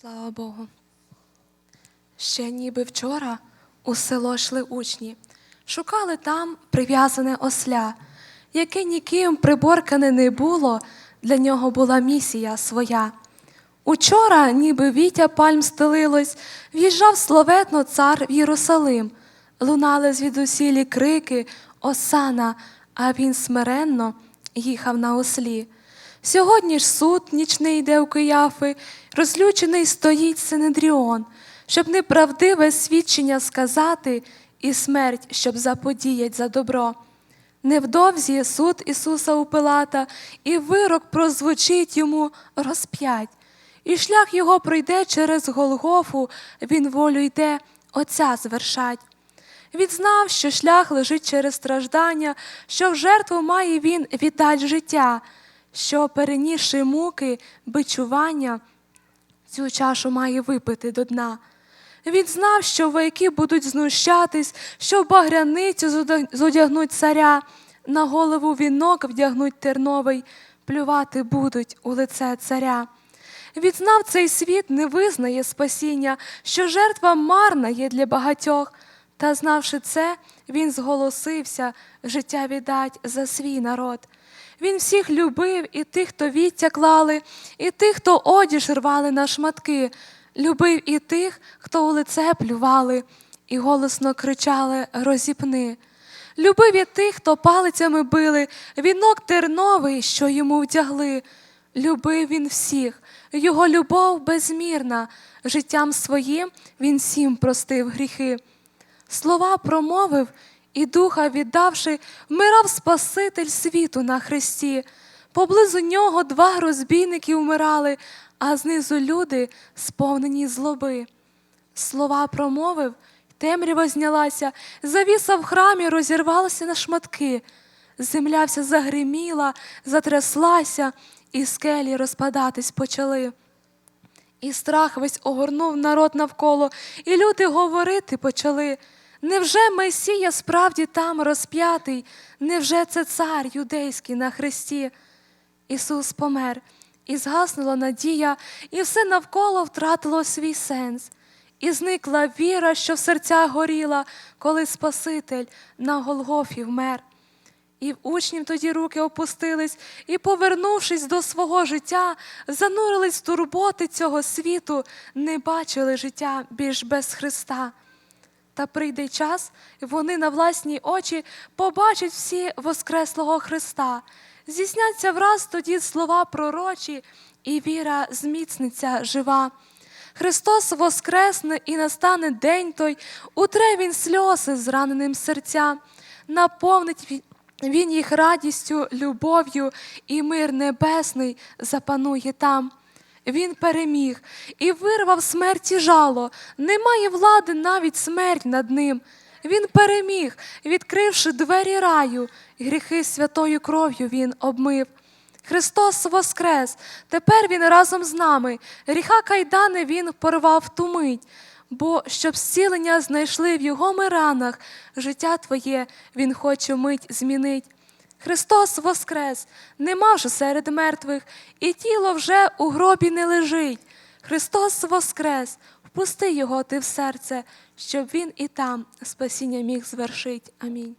Слава Богу. Ще ніби вчора у село йшли учні, шукали там прив'язане осля, яке ніким приборкане не було, для нього була місія своя. Учора, ніби вітя пальм стелилось, в'їжджав словетно цар в Єрусалим. Лунали звідусілі крики Осана, а він смиренно їхав на ослі. Сьогодні ж суд нічний йде у Кияфи, розлючений стоїть Синедріон, щоб неправдиве свідчення сказати, і смерть, щоб заподіять за добро. Невдовзі суд Ісуса у Пилата, і вирок прозвучить йому розп'ять. І шлях його пройде через Голгофу, він волю йде, Отця звершать. Він знав, що шлях лежить через страждання, що в жертву має він віддать життя, що, перенісши муки, бичування, цю чашу має випити до дна. Він знав, що вояки будуть знущатись, що в багряницю зодягнуть царя, на голову вінок вдягнуть терновий, плювати будуть у лице царя. Він знав, цей світ не визнає спасіння, що жертва марна є для багатьох. Та знавши це, він зголосився життя віддать за свій народ. Він всіх любив, і тих, хто віття клали, і тих, хто одіж рвали на шматки, любив і тих, хто у лице плювали, і голосно кричали розіпни. Любив і тих, хто палицями били, вінок терновий, що йому вдягли. Любив він всіх, його любов безмірна, життям своїм він всім простив гріхи. Слова промовив і духа віддавши, вмирав Спаситель світу на хресті. Поблизу нього два розбійники вмирали, а знизу люди, сповнені злоби. Слова промовив, темрява знялася, завіса в храмі розірвалася на шматки. Земля вся загриміла, затряслася, і скелі розпадатись почали. І страх весь огорнув народ навколо, і люди говорити почали. Невже Месія справді там розп'ятий? Невже це цар юдейський на хресті? Ісус помер, і згаснула надія, і все навколо втратило свій сенс. І зникла віра, що в серцях горіла, коли Спаситель на Голгофі вмер. І в учнів тоді руки опустились, і, повернувшись до свого життя, занурились в турботи цього світу, не бачили життя більш без Христа. Та прийде час, і вони на власні очі побачать всі Воскреслого Христа. Зісняться враз тоді слова пророчі, і віра зміцниться жива. Христос воскресне і настане день той, утре Він сльози зраненим серця, наповнить Він їх радістю, любов'ю, і мир небесний запанує там. Він переміг і вирвав смерті жало, немає влади навіть смерть над ним. Він переміг, відкривши двері раю, гріхи святою кров'ю він обмив. Христос воскрес, тепер Він разом з нами. Гріха кайдани Він порвав ту мить, бо щоб зцілення знайшли в його ми ранах, життя Твоє Він хоче мить змінить. Христос воскрес, нема вже серед мертвих, і тіло вже у гробі не лежить. Христос воскрес, впусти його ти в серце, щоб він і там спасіння міг звершить. Амінь.